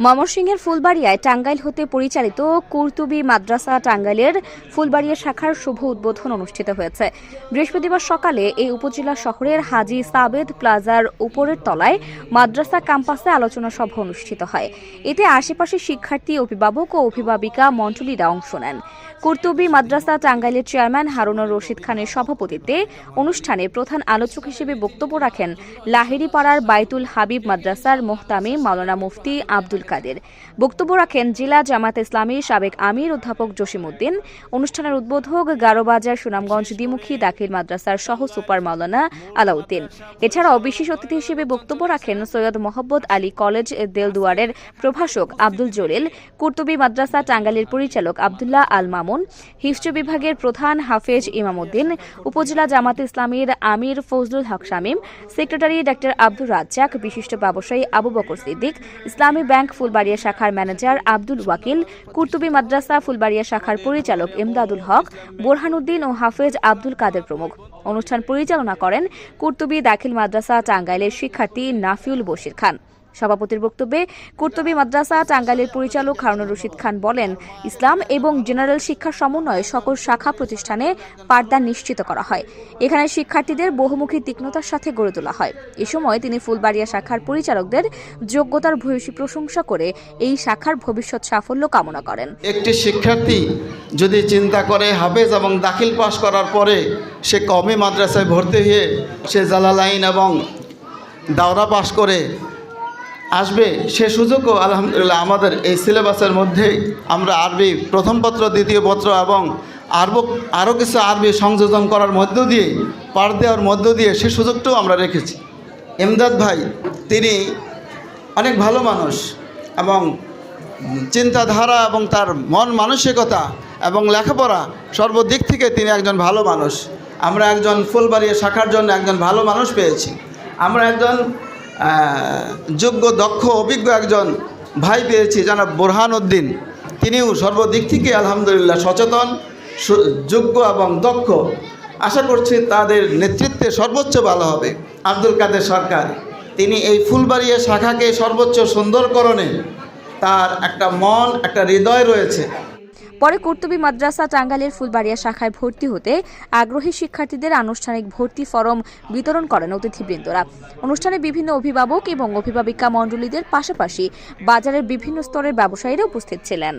ময়মনসিংহের ফুলবাড়িয়ায় টাঙ্গাইল হতে পরিচালিত কুর্তুবি মাদ্রাসা টাঙ্গাইলের ফুলবাড়িয়া শাখার শুভ উদ্বোধন অনুষ্ঠিত হয়েছে। বৃহস্পতিবার সকালে এই উপজেলা শহরের হাজি সাবেদ প্লাজার উপরের তলায় মাদ্রাসা ক্যাম্পাসে আলোচনা সভা অনুষ্ঠিত হয়। এতে আশেপাশের শিক্ষার্থী, অভিভাবক ও অভিভাবিকা মণ্ডলীরা অংশ নেন। কুর্তুবি মাদ্রাসা টাঙ্গাইলের চেয়ারম্যান হারুনুর রশিদ খানের সভাপতিত্বে অনুষ্ঠানে প্রধান আলোচক হিসেবে বক্তব্য রাখেন লাহিড়িপাড়ার বাইতুল হাবিব মাদ্রাসার মোহতামি মাওলানা মুফতি আব্দুল কাদের। বক্তব্য রাখেন জেলা জামাত ইসলামী সাবেক আমির অধ্যাপক জসিমউদ্দিন। অনুষ্ঠানের উদ্বোধক গারোবাজার সুনামগঞ্জ দ্বিমুখী দাখিল মাদ্রাসার সহ সুপার মাওলানা আলাউদ্দিন। এছাড়াও বিশেষ অতিথি হিসেবে বক্তব্য রাখেন সৈয়দ মোহাম্মদ আলী কলেজ দেলদুয়ারের প্রভাষক আব্দুল জলিল, কুর্তুবি মাদ্রাসা টাঙ্গাইলের পরিচালক আবদুল্লাহ আল মামুন, হিফজ বিভাগের প্রধান হাফেজ ইমামউদ্দিন, উপজেলা জামাত ইসলামীর আমির ফজলুল হক শামীম, সেক্রেটারি ডাক্তার আব্দুর রাজ্জাক, বিশিষ্ট ব্যবসায়ী আবু বকর সিদ্দিক, ইসলামী ব্যাংক ফুলবাড়িয়া শাখার ম্যানেজার আব্দুল ওয়াকিল, কুর্তুবি মাদ্রাসা ফুলবাড়িয়া শাখার পরিচালক এমদাদুল হক, বোরহানুদ্দিন ও হাফেজ আব্দুল কাদের প্রমুখ। অনুষ্ঠান পরিচালনা করেন কুর্তুবি দাখিল মাদ্রাসা টাঙ্গাইলের শিক্ষার্থী নাফিউল বশির খান। সভাপতির বক্তব্যে কুর্তুবি মাদ্রাসা, টাঙ্গাইলের পরিচালক হারুনুর রশিদ খান বলেন, ইসলাম এবং জেনারেল শিক্ষার সমন্বয়ে সকল শাখা প্রতিষ্ঠানে পাঠদান নিশ্চিত করা হয়। এখানে শিক্ষার্থীদের বহুমুখী তীক্ষ্ণতার সাথে গড়ে তোলা হয়। এ সময় তিনি ফুলবাড়িয়া শাখার পরিচালকদের যোগ্যতার ভূয়সী প্রশংসা করে এই শাখার ভবিষ্যৎ সাফল্য কামনা করেন। একটি শিক্ষার্থী যদি চিন্তা করে হাফেজ এবং দাখিল পাশ করার পরে সে কমে মাদ্রাসায় ভর্তি হয়ে সে জালালাইন এবং দাওরা পাশ করে আসবে সে সুযোগও আলহামদুলিল্লাহ আমাদের এই সিলেবাসের মধ্যেই। আমরা আরবি প্রথম পত্র, দ্বিতীয় পত্র এবং আরব আরও কিছু আরবি সংযোজন করার মধ্য দিয়ে, পাঠ দেওয়ার মধ্য দিয়ে সে সুযোগটাও আমরা রেখেছি। এমদাদ ভাই, তিনি অনেক ভালো মানুষ এবং চিন্তাধারা এবং তার মন মানসিকতা এবং লেখাপড়া সর্বদিক থেকে তিনি একজন ভালো মানুষ। আমরা একজন ফুলবাড়িয়া শাখার জন্য একজন ভালো মানুষ পেয়েছি। আমরা একজন যোগ্য, দক্ষ, অভিজ্ঞ একজন ভাই পেয়েছি জানা বোরহান উদ্দিন তিনিও সর্বদিক থেকে আলহামদুলিল্লাহ সচেতন যোগ্য এবং দক্ষ। আশা করছি তাদের নেতৃত্বে সর্বোচ্চ ভালো হবে। আব্দুল কাদের সরকার, তিনি এই ফুলবাড়িয়া শাখাকে সর্বোচ্চ সুন্দরকরণে তার একটা মন, একটা হৃদয় রয়েছে। পরে কর্তুবী মাদ্রাসা টাঙ্গাইলের ফুলবাড়িয়া শাখায় ভর্তি হতে আগ্রহী শিক্ষার্থীদের আনুষ্ঠানিক ভর্তি ফরম বিতরণ করেন অতিথিবৃন্দরা। অনুষ্ঠানে বিভিন্ন অভিভাবক এবং অভিভাবিকা মণ্ডলীদের পাশাপাশি বাজারের বিভিন্ন স্তরের ব্যবসায়ীরা উপস্থিত ছিলেন।